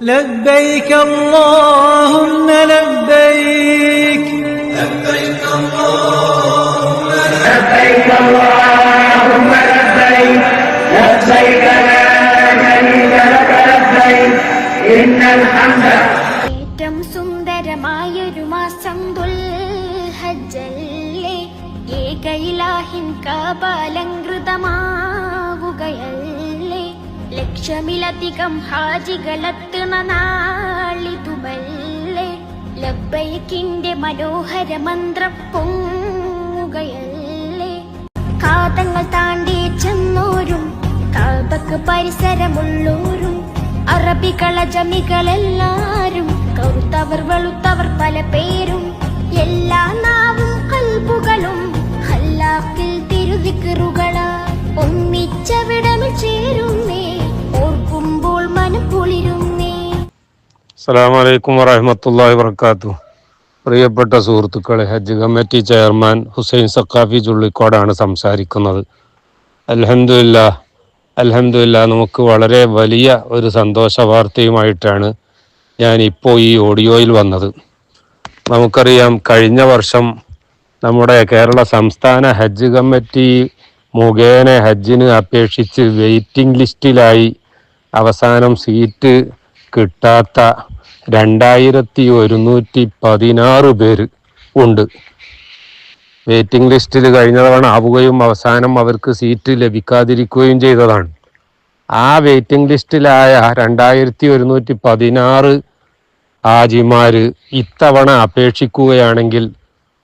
لبيك اللهم لبيك لبيك اللهم لبيك لبيك لا شريك لك لبيك إن الحمد ഏറ്റവും സുന്ദരമായൊരു മാസം ദുൽഹജ്ജല്ലേ ഏകയിലാഹിൻ കാപാലങ്കൃതമാവുകയല്ലേ ലക്ഷമിലധികം ഹാജികളെത്തുന്ന നാളിതുമല്ലേ? ലബ്ബൈക്കിന്റെ മനോഹര മന്ത്രം പൊങ്ങുകയല്ലേ? കാതങ്ങൾ താണ്ടി ചെന്നോരും കാതക്ക് പരിസരമുള്ളോരും അറബികള ജമികളെല്ലാരും കറുത്തവർ വെളുത്തവർ പല പേരും അസ്സലാമലൈക്കും വറഹമത്തല്ലാഹി വർക്കാത്തു പ്രിയപ്പെട്ട സുഹൃത്തുക്കളെ ഹജ്ജ് കമ്മിറ്റി ചെയർമാൻ ഹുസൈൻ സക്കാഫി ചുള്ളിക്കോടാണ് സംസാരിക്കുന്നത്. അലഹമില്ല അലഹമില്ല നമുക്ക് വളരെ വലിയ ഒരു സന്തോഷ വാർത്തയുമായിട്ടാണ് ഞാൻ ഇപ്പോൾ ഈ ഓഡിയോയിൽ വന്നത്. നമുക്കറിയാം കഴിഞ്ഞ വർഷം നമ്മുടെ കേരള സംസ്ഥാന ഹജ്ജ് കമ്മിറ്റി മുഖേന ഹജ്ജിന് അപേക്ഷിച്ച് വെയിറ്റിംഗ് ലിസ്റ്റിലായി അവസാനം സീറ്റ് കിട്ടാത്ത രണ്ടായിരത്തി ഒരുന്നൂറ്റി പതിനാറ് പേര് ഉണ്ട്. വെയിറ്റിംഗ് ലിസ്റ്റിൽ കഴിഞ്ഞ തവണ ആവുകയും അവസാനം അവർക്ക് സീറ്റ് ലഭിക്കാതിരിക്കുകയും ചെയ്തതാണ്. ആ വെയിറ്റിംഗ് ലിസ്റ്റിലായ രണ്ടായിരത്തി ഒരുന്നൂറ്റി പതിനാറ് ഹാജിമാര് ഇത്തവണ അപേക്ഷിക്കുകയാണെങ്കിൽ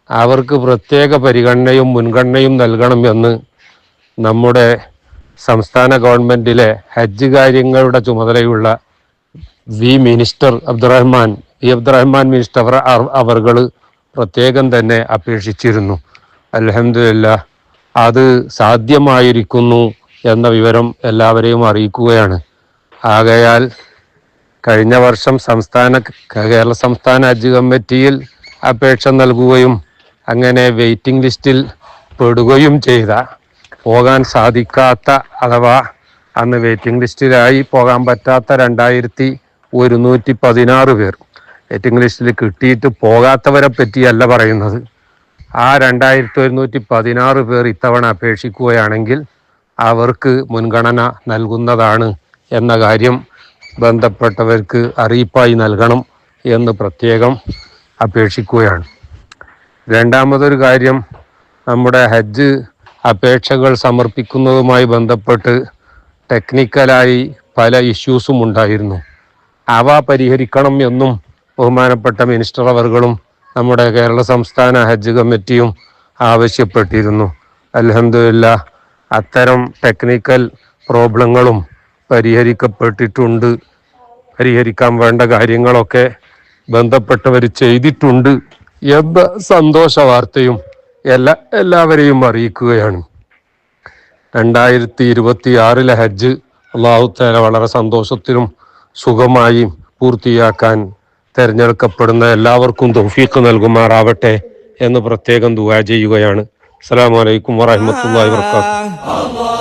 അവർക്ക് പ്രത്യേക പരിഗണനയും മുൻഗണനയും നൽകണമെന്ന് നമ്മുടെ സംസ്ഥാന ഗവൺമെന്റിലെ ഹജ്ജ് കാര്യങ്ങളുടെ ചുമതലയുള്ള വി മിനിസ്റ്റർ അബ്ദുറഹ്മാൻ ഈ അബ്ദുറഹ്മാൻ മിനിസ്റ്റർ അവർ അവർകൾ പ്രത്യേകം തന്നെ അപേക്ഷിച്ചിരുന്നു. അലഹമില്ല അത് സാധ്യമായിരിക്കുന്നു എന്ന വിവരം എല്ലാവരെയും അറിയിക്കുകയാണ്. ആകയാൽ കഴിഞ്ഞ വർഷം സംസ്ഥാന കേരള സംസ്ഥാന ഹജ്ജ് കമ്മിറ്റിയിൽ അപേക്ഷ നൽകുകയും അങ്ങനെ വെയിറ്റിംഗ് ലിസ്റ്റിൽ പെടുകയും ചെയ്ത പോകാൻ സാധിക്കാത്ത അഥവാ അന്ന് വെയിറ്റിംഗ് ലിസ്റ്റിലായി പോകാൻ പറ്റാത്ത രണ്ടായിരത്തി ഒരുന്നൂറ്റി പതിനാറ് പേർ. വെയിറ്റിംഗ് ലിസ്റ്റിൽ കിട്ടിയിട്ട് പോകാത്തവരെ പറ്റിയല്ല പറയുന്നത്. ആ രണ്ടായിരത്തി ഒരുന്നൂറ്റി പതിനാറ് പേർ ഇത്തവണ അപേക്ഷിക്കുകയാണെങ്കിൽ അവർക്ക് മുൻഗണന നൽകുന്നതാണ് എന്ന കാര്യം ബന്ധപ്പെട്ടവർക്ക് അറിയിപ്പായി നൽകണം എന്ന് പ്രത്യേകം അപേക്ഷിക്കുകയാണ്. രണ്ടാമതൊരു കാര്യം നമ്മുടെ ഹജ്ജ് അപേക്ഷകൾ സമർപ്പിക്കുന്നതുമായി ബന്ധപ്പെട്ട് ടെക്നിക്കലായി പല ഇഷ്യൂസും ഉണ്ടായിരുന്നു. അവ പരിഹരിക്കണം എന്നും ബഹുമാനപ്പെട്ട മിനിസ്റ്റർ അവർകളും നമ്മുടെ കേരള സംസ്ഥാന ഹജ്ജ് കമ്മിറ്റിയും ആവശ്യപ്പെട്ടിരുന്നു. അലഹമില്ല അത്തരം ടെക്നിക്കൽ പ്രോബ്ലങ്ങളും പരിഹരിക്കപ്പെട്ടിട്ടുണ്ട്. പരിഹരിക്കാൻ വേണ്ട കാര്യങ്ങളൊക്കെ ബന്ധപ്പെട്ടവർ ചെയ്തിട്ടുണ്ട് എന്ന സന്തോഷ വാർത്തയും എല്ലാ എല്ലാവരെയും അറിയിക്കുകയാണ്. രണ്ടായിരത്തി ഇരുപത്തി ആറിലെ ഹജ്ജ് അള്ളാഹുത്താല വളരെ സന്തോഷത്തിലും സുഖമായും പൂർത്തിയാക്കാൻ തിരഞ്ഞെടുക്കപ്പെടുന്ന എല്ലാവർക്കും തൗഫീഖ് നൽകുമാറാവട്ടെ എന്ന് പ്രത്യേകം ദുവാ ചെയ്യുകയാണ്. അലൈക്കും വറഹ്മത്തുള്ളാഹി വബറകാതുഹു.